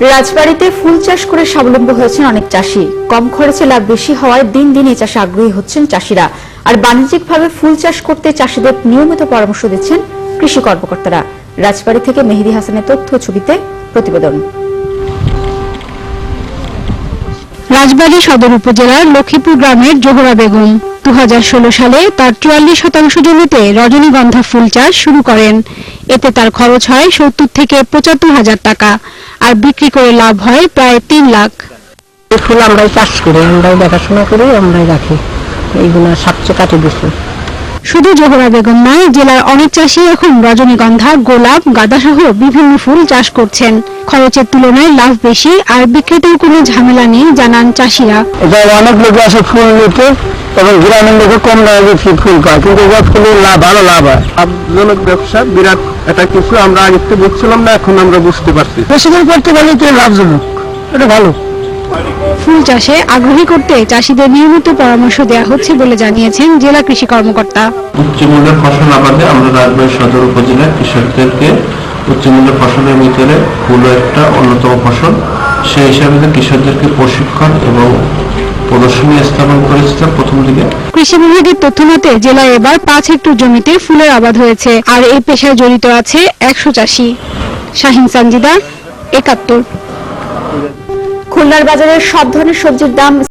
রাজবাড়িতে ফুল চাষ করে স্বাবলম্বী হয়েছেন অনেক চাষি। কম খরচে লাভ বেশি হওয়ায় দিন দিন এই চাষে আগ্রহী হচ্ছেন চাষিরা। আর বাণিজ্যিকভাবে ফুল চাষ করতে চাষিদের নিয়মিত পরামর্শ দিচ্ছেন কৃষি কর্মকর্তারা। রাজবাড়ি থেকে মেহেদি হাসানের তথ্য ছবিতে প্রতিবেদন। রাজবাড়ী সদর উপজেলার লক্ষ্মীপুর গ্রামের জোহরা বেগম দু হাজার ষোলো সালে তার চুয়াল্লিশ শতাংশ জমিতে রজনীগন্ধা ফুল চাষ শুরু করেন। এতে তার খরচ হয় সত্তর থেকে পঁচাত্তর হাজার টাকা আর বিক্রি করে লাভ হয় প্রায় তিন লাখ। এই ফুল আমরাই চাষ করি আমরাই দেখাশোনা করি আমরাই রাখি। এইগুলো সবচেয়ে কাটে বেশি। শুধু জোহরা বেগম নয় জেলার অনেক চাষি এখন রজনীগন্ধা গোলাপ গাঁদা সহ বিভিন্ন ফুল চাষ করছেন। খরচের তুলনায় লাভ বেশি আর বিক্রিতেও কোনো ঝামেলা নেই জানান চাষিরা। অনেক লোক আসে ফুল নিতে। এবং গ্রামের লোকে কম দামে বেশি ফুল পায় কিন্তু ফুলের লাভ ভালো লাভ হয়। লাভজনক ব্যবসা বিরাট এটা কিছু আমরা আগে থেকে বুঝছিলাম না এখন আমরা বুঝতে পারছি। বেশি দিন করতে পারলে তো লাভজনক। এটা ভালো। ফুল চাষে আগ্রহী করতে চাষিদের নিয়মিত পরামর্শ দেওয়া হচ্ছে বলে জানিয়েছেন জেলা কৃষি কর্মকর্তা। উচ্চমূল্যের ফসল আবাদে আমরা রাজবাড়ী সদর উপজেলার কৃষকদেরকে উচ্চমূল্যের ফসলের ভিতরে ফুল একটা অন্যতম ফসল। সেই হিসাবে কৃষকদেরকে প্রশিক্ষণ এবং প্রদর্শনী স্থাপন করেছিলাম প্রথম দিকে। কৃষি বিভাগের তথ্য মতে জেলায় এবার পাঁচ হেক্টর জমিতে ফুলের আবাদ হয়েছে আর এই পেশায় জড়িত আছে একশো চাষি। শাহিন সানজিদা একাত্তর। খুলনার বাজারে সব ধরনের সবজির দাম